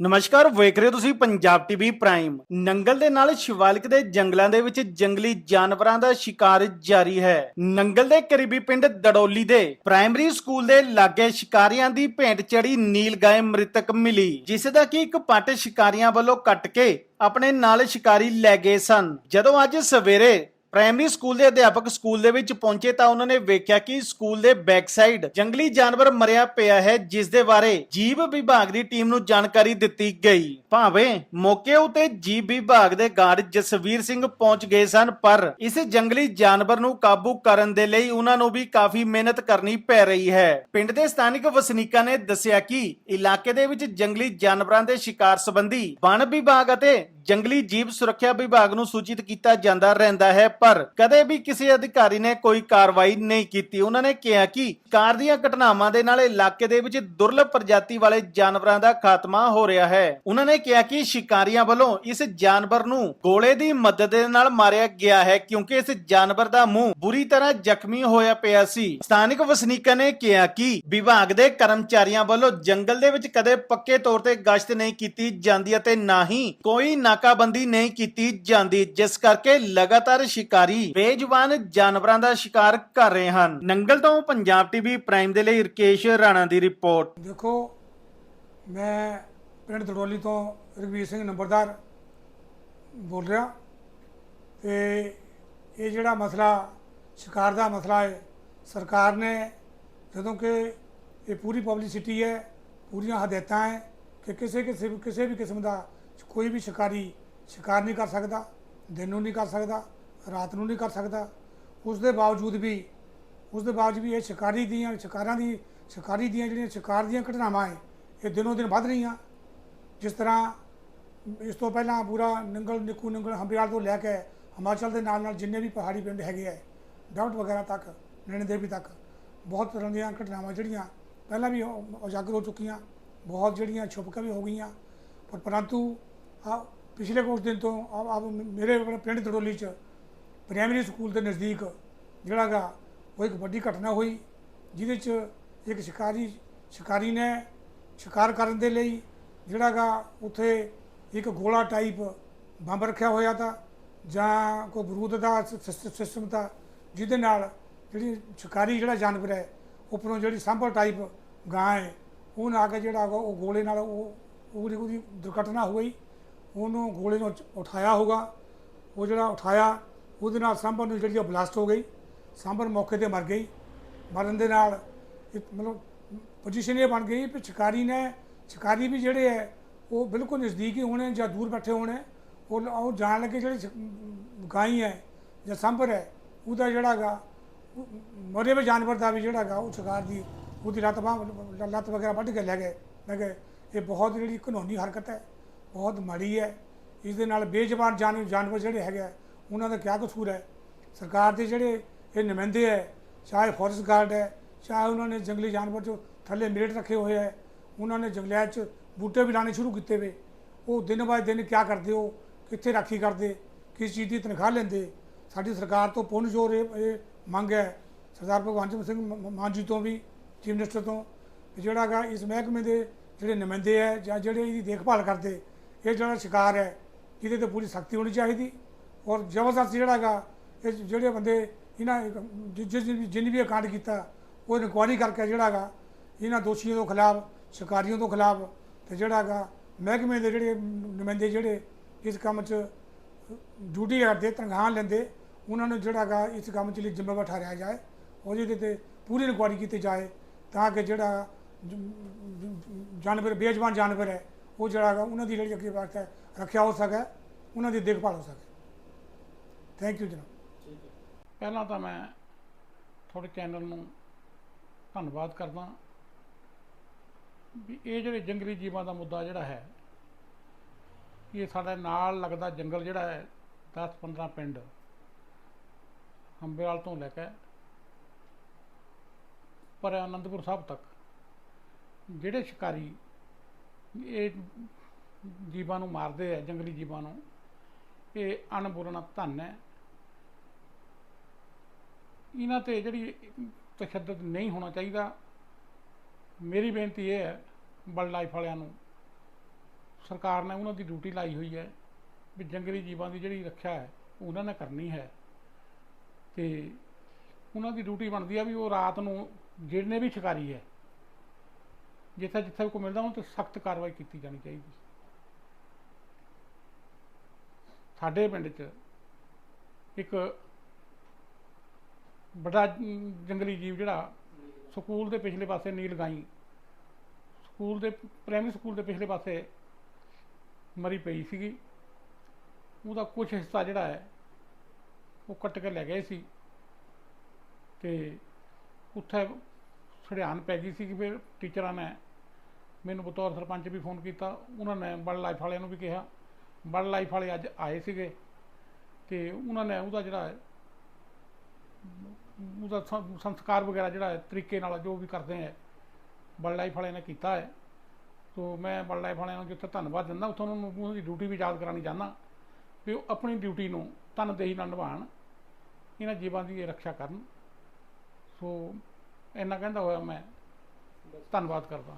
ਨਮਸਕਾਰ, ਵੇਖ ਰਹੇ ਹੋ ਤੁਸੀਂ ਪੰਜਾਬ ਟੀਵੀ ਪ੍ਰਾਈਮ। ਨੰਗਲ ਦੇ ਨਾਲ ਸ਼ਿਵਾਲਿਕ ਦੇ ਜੰਗਲਾਂ ਦੇ ਵਿੱਚ ਜੰਗਲੀ ਜਾਨਵਰਾਂ ਦਾ ਸ਼ਿਕਾਰ ਜਾਰੀ ਹੈ। ਨੰਗਲ ਦੇ ਕਰੀਬੀ ਪਿੰਡ ਦੜੋਲੀ ਦੇ ਪ੍ਰਾਇਮਰੀ ਸਕੂਲ ਦੇ ਲਾਗੇ ਸ਼ਿਕਾਰੀਆਂ ਦੀ ਭੇਂਟ ਚੜੀ ਨੀਲ ਗਾਇ ਮ੍ਰਿਤਕ ਮਿਲੀ, ਜਿਸ ਦਾ ਕਿ ਇੱਕ ਪੱਟ ਸ਼ਿਕਾਰੀਆਂ ਵੱਲੋਂ ਕੱਟ ਕੇ ਆਪਣੇ ਨਾਲ ਸ਼ਿਕਾਰੀ ਲੈ ਗਏ ਸਨ। ਜਦੋਂ ਅੱਜ ਸਵੇਰੇ ਪ੍ਰਾਇਮਰੀ ਸਕੂਲ ਦੇ ਅਧਿਆਪਕ ਸਕੂਲ ਦੇ ਵਿੱਚ ਪਹੁੰਚੇ ਤਾਂ ਉਹਨਾਂ ਨੇ ਵੇਖਿਆ ਕਿ ਸਕੂਲ ਦੇ ਬੈਕ ਸਾਈਡ ਜੰਗਲੀ ਜਾਨਵਰ ਮਰਿਆ ਪਿਆ ਹੈ, ਜਿਸ ਦੇ ਬਾਰੇ ਜੀਵ ਵਿਭਾਗ ਦੀ ਟੀਮ ਨੂੰ ਜਾਣਕਾਰੀ ਦਿੱਤੀ ਗਈ। ਭਾਵੇਂ ਮੌਕੇ ਉਤੇ ਜੀਵ ਵਿਭਾਗ ਦੇ ਗਾਰਡ ਜਸਵੀਰ ਸਿੰਘ ਪਹੁੰਚ ਗਏ ਸਨ, ਪਰ ਇਸ ਜੰਗਲੀ ਜਾਨਵਰ ਨੂੰ ਕਾਬੂ ਕਰਨ ਦੇ ਲਈ ਉਹਨਾਂ ਨੂੰ ਵੀ ਕਾਫੀ ਮਿਹਨਤ ਕਰਨੀ ਪੈ ਰਹੀ ਹੈ। ਪਿੰਡ ਦੇ ਸਥਾਨਕ ਵਸਨੀਕਾਂ ਨੇ ਦੱਸਿਆ ਕਿ ਇਲਾਕੇ ਦੇ ਵਿੱਚ ਜੰਗਲੀ ਜਾਨਵਰਾਂ ਦੇ ਸ਼ਿਕਾਰ ਸੰਬੰਧੀ ਵਣ ਵਿਭਾਗ ਅਤੇ ਜੰਗਲੀ ਜੀਵ ਸੁਰੱਖਿਆ ਵਿਭਾਗ ਨੂੰ ਸੂਚਿਤ ਕੀਤਾ ਜਾਂਦਾ ਰਹਿੰਦਾ ਹੈ, ਪਰ ਕਦੇ ਵੀ ਕਿਸੇ ਅਧਿਕਾਰੀ ਨੇ ਕੋਈ ਕਾਰਵਾਈ ਨਹੀਂ ਕੀਤੀ। ਉਹਨਾਂ ਨੇ ਕਿਹਾ ਕਿ ਕਾਰ ਦੀਆਂ ਘਟਨਾਵਾਂ ਦੇ ਨਾਲ ਇਲਾਕੇ ਦੇ ਵਿੱਚ ਦੁਰਲਭ ਪ੍ਰਜਾਤੀ ਵਾਲੇ ਜਾਨਵਰਾਂ ਦਾ ਖਾਤਮਾ ਹੋ ਰਿਹਾ ਹੈ। ਉਹਨਾਂ ਨੇ ਕਿਹਾ ਕਿ ਸ਼ਿਕਾਰੀਆਂ ਵੱਲੋਂ ਇਸ ਜਾਨਵਰ ਨੂੰ ਗੋਲੇ ਦੀ ਮਦਦ ਦੇ ਨਾਲ ਮਾਰਿਆ ਗਿਆ ਹੈ, ਕਿਉਂਕਿ ਇਸ ਜਾਨਵਰ ਦਾ ਮੂੰਹ ਬੁਰੀ ਤਰ੍ਹਾਂ ਜ਼ਖਮੀ ਹੋਇਆ ਪਿਆ ਸੀ। ਸਥਾਨਕ ਵਸਨੀਕਾਂ ਨੇ ਕਿਹਾ ਕਿ ਵਿਭਾਗ ਦੇ ਕਰਮਚਾਰੀਆਂ ਵੱਲੋਂ ਜੰਗਲ ਦੇ ਵਿੱਚ ਕਦੇ ਪੱਕੇ ਤੌਰ ਤੇ ਗਸ਼ਤ ਨਹੀਂ ਕੀਤੀ ਜਾਂਦੀ ਅਤੇ ਨਾ ਹੀ ਕੋਈ ਨਾਕਾਬੰਦੀ ਨਹੀਂ ਕੀਤੀ ਜਾਂਦੀ, ਜਿਸ ਕਰਕੇ ਲਗਾਤਾਰ ਸ਼ਿਕਾਰੀ ਬੇਜਵਾਨ ਜਾਨਵਰਾਂ ਦਾ ਸ਼ਿਕਾਰ ਕਰ ਰਹੇ ਹਨ। ਨੰਗਲ ਤੋਂ ਪੰਜਾਬ ਟੀਵੀ ਪ੍ਰਾਈਮ ਦੇ ਲਈ ਰਕੇਸ਼ ਰਾਣਾ ਦੀ ਰਿਪੋਰਟ। ਦੇਖੋ, ਮੈਂ ਪਿੰਡ ਦੜੋਲੀ ਤੋਂ ਰਘਵੀਰ ਸਿੰਘ ਨੰਬਰਦਾਰ ਬੋਲ ਰਿਹਾ। ਤੇ ਇਹ ਜਿਹੜਾ ਮਸਲਾ, ਸ਼ਿਕਾਰ ਦਾ ਮਸਲਾ ਹੈ, ਸਰਕਾਰ ਨੇ ਜਦੋਂ ਕਿ ਇਹ ਪੂਰੀ ਪਬਲਿਸਿਟੀ ਹੈ, ਪੂਰੀਆਂ ਹਦਾਇਤਾਂ ਹੈ ਕਿ ਕਿਸੇ ਕਿਸੇ ਕਿਸੇ ਵੀ ਕਿਸਮ ਦਾ ਕੋਈ ਵੀ ਸ਼ਿਕਾਰੀ ਸ਼ਿਕਾਰ ਨਹੀਂ ਕਰ ਸਕਦਾ, ਦਿਨ ਨੂੰ ਨਹੀਂ ਕਰ ਸਕਦਾ, ਰਾਤ ਨੂੰ ਨਹੀਂ ਕਰ ਸਕਦਾ। ਉਸ ਦੇ ਬਾਵਜੂਦ ਵੀ ਉਸ ਦੇ ਬਾਵਜੂਦ ਵੀ ਇਹ ਸ਼ਿਕਾਰੀ ਦੀਆਂ, ਸ਼ਿਕਾਰਾਂ ਦੀ, ਸ਼ਿਕਾਰੀ ਦੀਆਂ ਜਿਹੜੀਆਂ ਸ਼ਿਕਾਰ ਦੀਆਂ ਘਟਨਾਵਾਂ ਹੈ, ਇਹ ਦਿਨੋਂ ਦਿਨ ਵੱਧ ਰਹੀਆਂ। ਜਿਸ ਤਰ੍ਹਾਂ ਇਸ ਤੋਂ ਪਹਿਲਾਂ ਪੂਰਾ ਨੰਗਲ ਨਿੱਕੂ ਨੰਗਲ ਹੰਬਿਆਲ ਤੋਂ ਲੈ ਕੇ ਹਿਮਾਚਲ ਦੇ ਨਾਲ ਨਾਲ ਜਿੰਨੇ ਵੀ ਪਹਾੜੀ ਪਿੰਡ ਹੈਗੇ ਆ ਡਾਊਟ ਵਗੈਰਾ ਤੱਕ, ਨੈਣਾ ਦੇਵੀ ਤੱਕ, ਬਹੁਤ ਤਰ੍ਹਾਂ ਦੀਆਂ ਘਟਨਾਵਾਂ ਜਿਹੜੀਆਂ ਪਹਿਲਾਂ ਵੀ ਉਜਾਗਰ ਹੋ ਚੁੱਕੀਆਂ, ਬਹੁਤ ਜਿਹੜੀਆਂ ਛੁਪ ਵੀ ਹੋ ਗਈਆਂ। ਪਰ ਪਰੰਤੂ ਆ ਪਿਛਲੇ ਕੁਝ ਦਿਨ ਤੋਂ ਆ ਮੇਰੇ ਪਿੰਡ ਦੜੋਲੀ ਚ ਪ੍ਰਾਇਮਰੀ ਸਕੂਲ ਦੇ ਨਜ਼ਦੀਕ ਜਿਹੜਾ ਗਾ, ਉਹ ਇੱਕ ਵੱਡੀ ਘਟਨਾ ਹੋਈ, ਜਿਹਦੇ ਚ ਇੱਕ ਸ਼ਿਕਾਰੀ ਸ਼ਿਕਾਰੀ ਨੇ ਸ਼ਿਕਾਰ ਕਰਨ ਦੇ ਲਈ ਜਿਹੜਾ ਗਾ, ਉੱਥੇ ਇੱਕ ਗੋਲਾ ਟਾਈਪ ਬੰਬ ਰੱਖਿਆ ਹੋਇਆ ਤਾਂ, ਜਾਂ ਕੋਈ ਬਰੂਦ ਦਾ ਸਿਸਟਮ ਤਾਂ, ਜਿਹਦੇ ਨਾਲ ਜਿਹੜੀ ਸ਼ਿਕਾਰੀ ਜਿਹੜਾ ਜਾਨਵਰ ਹੈ, ਉੱਪਰੋਂ ਜਿਹੜੀ ਸੰਭਲ ਟਾਈਪ ਗਾਂ ਹੈ, ਉਹ ਨਾ ਕੇ ਜਿਹੜਾ ਗਾ, ਉਹ ਗੋਲੇ ਨਾਲ ਉਹ, ਉਹਦੀ ਉਹਦੀ ਦੁਰਘਟਨਾ ਹੋਈ। ਉਹਨੂੰ ਗੋਲੇ ਨੂੰ ਉਠਾਇਆ ਹੋਗਾ ਉਹ ਜਿਹੜਾ ਉਠਾਇਆ, ਉਹਦੇ ਨਾਲ ਸਾਂਭਰ ਨੂੰ ਜਿਹੜੀ ਉਹ ਬਲਾਸਟ ਹੋ ਗਈ। ਸਾਂਭਰ ਮੌਕੇ ਤੇ ਮਰ ਗਈ। ਮਰਨ ਦੇ ਨਾਲ ਇਹ ਮਤਲਬ ਪੋਜੀਸ਼ਨ ਇਹ ਬਣ ਗਈ ਕਿ ਸ਼ਿਕਾਰੀ ਨੇ, ਸ਼ਿਕਾਰੀ ਵੀ ਜਿਹੜੇ ਹੈ, ਉਹ ਬਿਲਕੁਲ ਨਜ਼ਦੀਕ ਹੀ ਹੋਣੇ ਜਾਂ ਦੂਰ ਬੈਠੇ ਹੋਣੇ। ਉਹ ਉਹ ਜਾਣ ਲੱਗੇ ਜਿਹੜੇ ਸ਼ਿ- ਗਾਈ ਹੈ ਜਾਂ ਸਾਂਭਰ ਹੈ, ਉਹਦਾ ਜਿਹੜਾ ਗਾ ਮਰੇ ਹੋਏ ਜਾਨਵਰ ਦਾ ਵੀ ਜਿਹੜਾ ਗਾ ਉਹ ਸ਼ਿਕਾਰ ਦੀ ਉਹਦੀ ਲੱਤ ਬਾਂਹ, ਲੱਤ ਵਗੈਰਾ ਵੱਢ ਕੇ ਲੈ ਗਏ। ਲੈ ਗਏ ਇਹ ਬਹੁਤ ਜਿਹੜੀ ਕਾਨੂੰਨੀ ਹਰਕਤ ਹੈ। ਬਹੁਤ ਮਾੜੀ ਹੈ। ਇਸ ਦੇ ਨਾਲ ਬੇਜ਼ਬਾਨ ਜਾਨ ਜਾਨਵਰ ਜਿਹੜੇ ਹੈਗੇ ਆ, ਉਹਨਾਂ ਦਾ ਕਿਆ ਕਸੂਰ ਹੈ? ਸਰਕਾਰ ਦੇ ਜਿਹੜੇ ਇਹ ਨੁਮਾਇੰਦੇ ਹੈ ਚਾਹੇ ਫੋਰੈਸਟ ਗਾਰਡ ਹੈ ਚਾਹੇ ਉਹਨਾਂ ਨੇ ਜੰਗਲੀ ਜਾਨਵਰ ਜੋ ਥੱਲੇ ਮੇਟ ਰੱਖੇ ਹੋਏ ਹੈ ਉਹਨਾਂ ਨੇ ਜੰਗਲਿਆਂ 'ਚ ਬੂਟੇ ਵੀ ਲਾਣੇ ਸ਼ੁਰੂ ਕੀਤੇ ਵੇ। ਉਹ ਦਿਨ ਬਾਅਦ ਦਿਨ ਕਿਆ ਕਰਦੇ ਹੋ? ਕਿੱਥੇ ਰਾਖੀ ਕਰਦੇ? ਕਿਸ ਚੀਜ਼ ਦੀ ਤਨਖਾਹ ਲੈਂਦੇ? ਸਾਡੀ ਸਰਕਾਰ ਤੋਂ ਪੁੰਨ ਜੋਰ ਇਹ ਮੰਗ ਹੈ। ਸਰਦਾਰ ਭਗਵੰਤ ਸਿੰਘ ਮਾਨ ਜੀ ਤੋਂ ਵੀ ਚੀਫ ਮਿਨਿਸਟਰ ਤੋਂ। ਕਿ ਜਿਹੜਾ ਗਾ ਇਸ ਮਹਿਕਮੇ ਦੇ ਜਿਹੜੇ ਨੁਮਾਇੰਦੇ ਹੈ ਜਾਂ ਜਿਹੜੇ ਇਹਦੀ ਦੇਖਭਾਲ ਕਰਦੇ ਇਹ ਜਿਹੜਾ ਸ਼ਿਕਾਰ ਹੈ, ਇਹਦੇ ਤੇ ਪੂਰੀ ਸਖਤੀ ਹੋਣੀ ਚਾਹੀਦੀ। ਔਰ ਜ਼ਬਰਦਸਤ ਜਿਹੜਾ ਗਾ ਇਹ ਜਿਹੜੇ ਬੰਦੇ ਇਹਨਾਂ ਜਿ- ਜਿਸ ਜਿ- ਵੀ ਇਹ ਕਾਂਡ ਕੀਤਾ, ਉਹ ਇਨਕੁਆਇਰੀ ਕਰਕੇ ਜਿਹੜਾ ਗਾ ਇਹਨਾਂ ਦੋਸ਼ੀਆਂ ਤੋਂ ਖਿਲਾਫ, ਸ਼ਿਕਾਰੀਆਂ ਤੋਂ ਖਿਲਾਫ ਤੇ ਜਿਹੜਾ ਗਾ ਮਹਿਕਮੇ ਦੇ ਜਿਹੜੇ ਨੁਮਾਇੰਦੇ ਜਿਹੜੇ ਇਸ ਕੰਮ 'ਚ ਡਿਊਟੀ ਕਰਦੇ, ਤਨਖਾਹ ਲੈਂਦੇ, ਉਹਨਾਂ ਨੂੰ ਜਿਹੜਾ ਗਾ ਇਸ ਕੰਮ 'ਚ ਲਈ ਜ਼ਿੰਮੇਵਾਰ ਠਹਿਰਾਇਆ ਜਾਏ ਔਰ ਇਹਦੇ ਤੇ ਪੂਰੀ ਇਨਕੁਆਇਰੀ ਕੀਤੀ ਜਾਏ ਤਾਂ ਕਿ ਜਿਹੜਾ ਜਾਨਵਰ ਬੇਜਵਾਨ ਜਾਨਵਰ ਹੈ ਉਹ ਜਿਹੜਾ ਗਾ ਉਹਨਾਂ ਦੀ ਜਿਹੜੀ ਅੱਗੇ ਬਾਤ ਹੈ ਰੱਖਿਆ ਹੋ ਸਕੇ ਉਹਨਾਂ ਦੀ ਦੇਖਭਾਲ ਹੋ ਸਕੇ। ਥੈਂਕ ਯੂ ਜਨਾਬ। ਪਹਿਲਾਂ ਤਾਂ ਮੈਂ ਤੁਹਾਡੇ ਚੈਨਲ ਨੂੰ ਧੰਨਵਾਦ ਕਰਦਾ ਵੀ ਇਹ ਜਿਹੜੇ ਜੰਗਲੀ ਜੀਵਾਂ ਦਾ ਮੁੱਦਾ ਜਿਹੜਾ ਹੈ ਇਹ ਸਾਡੇ ਨਾਲ ਲੱਗਦਾ ਜੰਗਲ ਜਿਹੜਾ ਹੈ 10-15 ਪਿੰਡ ਹੰਬੇਵਾਲ ਤੋਂ ਲੈ ਕੇ ਪਰ ਆਨੰਦਪੁਰ ਸਾਹਿਬ ਤੱਕ ਜਿਹੜੇ ਸ਼ਿਕਾਰੀ ਇਹ ਜੀਵਾਂ ਨੂੰ ਮਾਰਦੇ ਆ, ਜੰਗਲੀ ਜੀਵਾਂ ਨੂੰ। ਇਹ ਅਣਬੋਲਣਾ ਧੰਨ ਹੈ। ਇਹਨਾਂ ਤੇ ਜਿਹੜੀ ਤਸ਼ੱਦਦ ਨਹੀਂ ਹੋਣਾ ਚਾਹੀਦਾ, ਮੇਰੀ ਬੇਨਤੀ ਇਹ ਹੈ ਬਲ ਲਾਈਫ ਵਾਲਿਆਂ ਨੂੰ, ਸਰਕਾਰ ਨੇ ਉਹਨਾਂ ਦੀ ਡਿਊਟੀ ਲਾਈ ਹੋਈ ਹੈ ਵੀ ਜੰਗਲੀ ਜੀਵਾਂ ਦੀ ਜਿਹੜੀ ਰੱਖਿਆ ਹੈ, ਉਹਨਾਂ ਨੇ ਕਰਨੀ ਹੈ। ਤੇ ਉਹਨਾਂ ਦੀ ਡਿਊਟੀ ਬਣਦੀ ਆ ਵੀ ਉਹ ਰਾਤ ਨੂੰ ਜਿਹੜੇ ਵੀ ਸ਼ਿਕਾਰੀ ਹੈ ਜਿੱਥੇ ਜਿੱਥੇ ਕੋਈ ਮਿਲਦਾ, ਉਹਨਾਂ ਤੇ ਸਖਤ ਕਾਰਵਾਈ ਕੀਤੀ ਜਾਣੀ ਚਾਹੀਦੀ। ਸਾਡੇ ਪਿੰਡ 'ਚ ਇੱਕ ਬੜਾ ਜੰਗਲੀ ਜੀਵ ਜਿਹੜਾ ਸਕੂਲ ਦੇ ਪਿਛਲੇ ਪਾਸੇ ਨੀਲ ਗਾਈ, ਸਕੂਲ ਦੇ ਪ੍ਰਾਇਮਰੀ ਸਕੂਲ ਦੇ ਪਿਛਲੇ ਪਾਸੇ ਮਰੀ ਪਈ ਸੀਗੀ। ਉਹਦਾ ਕੁਝ ਹਿੱਸਾ ਜਿਹੜਾ ਹੈ, ਉਹ ਕੱਟ ਕੇ ਲੈ ਗਏ ਸੀ ਤੇ ਉੱਥੇ ਛੜਿਆਨ ਪੈ ਗਈ ਸੀ ਕਿ ਫਿਰ ਟੀਚਰਾਂ ਨੇ ਮੈਨੂੰ ਬਤੌਰ ਸਰਪੰਚ ਵੀ ਫੋਨ ਕੀਤਾ, ਉਹਨਾਂ ਨੇ ਬਰਡ ਲਾਈਫ ਵਾਲਿਆਂ ਨੂੰ ਵੀ ਕਿਹਾ। ਬਰਡ ਲਾਈਫ ਵਾਲੇ ਅੱਜ ਆਏ ਸੀਗੇ ਤੇ ਉਹਨਾਂ ਨੇ ਉਹਦਾ ਜਿਹੜਾ ਉਹਦਾ ਸੰਸਕਾਰ ਵਗੈਰਾ ਜਿਹੜਾ ਤਰੀਕੇ ਨਾਲ ਜੋ ਵੀ ਕਰਦੇ ਹੈ ਬਰਡ ਲਾਈਫ ਵਾਲਿਆਂ ਨੇ ਕੀਤਾ ਹੈ। ਤੋ ਮੈਂ ਬਰਡ ਲਾਈਫ ਵਾਲਿਆਂ ਨੂੰ ਜਿੱਥੇ ਧੰਨਵਾਦ ਦਿੰਦਾ, ਉੱਥੋਂ ਉਹਨਾਂ ਨੂੰ ਉਹਨਾਂ ਦੀ ਡਿਊਟੀ ਵੀ ਯਾਦ ਕਰਾਉਣੀ ਚਾਹੁੰਦਾ ਵੀ ਉਹ ਆਪਣੀ ਡਿਊਟੀ ਨੂੰ ਤਨਦੇਹੀ ਨਾਲ ਨਿਭਾਉਣ, ਇਹਨਾਂ ਜੀਵਾਂ ਦੀ ਰੱਖਿਆ ਕਰਨ। ਸੋ ਇੰਨਾ ਕਹਿੰਦਾ ਹੋਇਆ ਮੈਂ, ਧੰਨਵਾਦ ਕਰਦਾ।